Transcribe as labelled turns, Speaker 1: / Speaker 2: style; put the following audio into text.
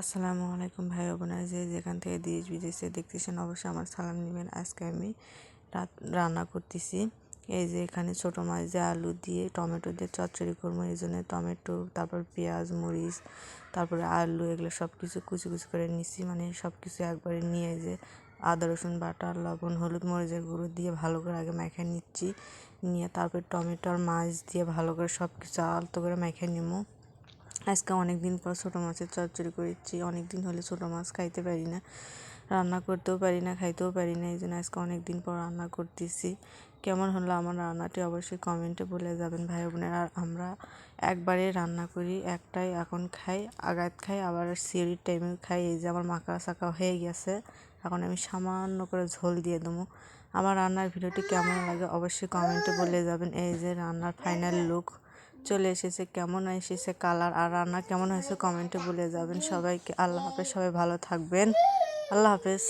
Speaker 1: আসসালামু আলাইকুম ভাই বোনেরা যে যেখান থেকে দেশ বিদেশে দেখতেছেন, অবশ্যই আমার সালাম নেবেন। আজকে আমি রাত রান্না করতেছি। এই যে এখানে ছোটো মাছ দিয়ে আলু দিয়ে, টমেটো দিয়ে চচ্চড়ি করব, এই জন্য টমেটো, তারপর পেঁয়াজ, মরিচ, তারপরে আলু, এগুলো সব কিছু কুচি কুচি করে নিছি। মানে সব কিছু একবারে নিয়ে যে আদা, রসুন, বাটা, লবণ, হলুদ, মরিচের গুঁড়ো দিয়ে ভালো করে আগে মেখে নিচ্ছি। নিয়ে তারপর টমেটো আর মাছ দিয়ে ভালো করে সব কিছু আলতো করে মেখে নিবো। আজকে অনেক দিন পর ছোটো মাছের চচ্চড়ি করেছি। অনেক দিন হলে ছোটো মাছ খাইতে পারি না, রান্না করতেও পারি না, খাইতেও পারি না এই জন্য আজকে অনেক দিন পর রান্না করতেছি। কেমন হলো আমার রান্নাটি অবশ্যই কমেন্টে বলে যাবেন ভাই বোনেরা। আর আমরা একবারে রান্না করি, একটাই এখন খাই আগাত খাই, আবার সিঁড়ির টাইমে খাই। এই যে আমার মাখা সাকা হয়ে গেছে, এখন আমি সামান্য করে ঝোল দিয়ে দেবো। আমার রান্নার ভিডিওটি কেমন লাগে অবশ্যই কমেন্টে বলে যাবেন। এই যে রান্নার ফাইনাল লুক চলে এসেছে, কেমন এসেছে কালার আর রান্না কেমন হয়েছে কমেন্টে বলে যাবেন সবাইকে। আল্লাহ হাফেজ, সবাই ভালো থাকবেন। আল্লাহ হাফেজ।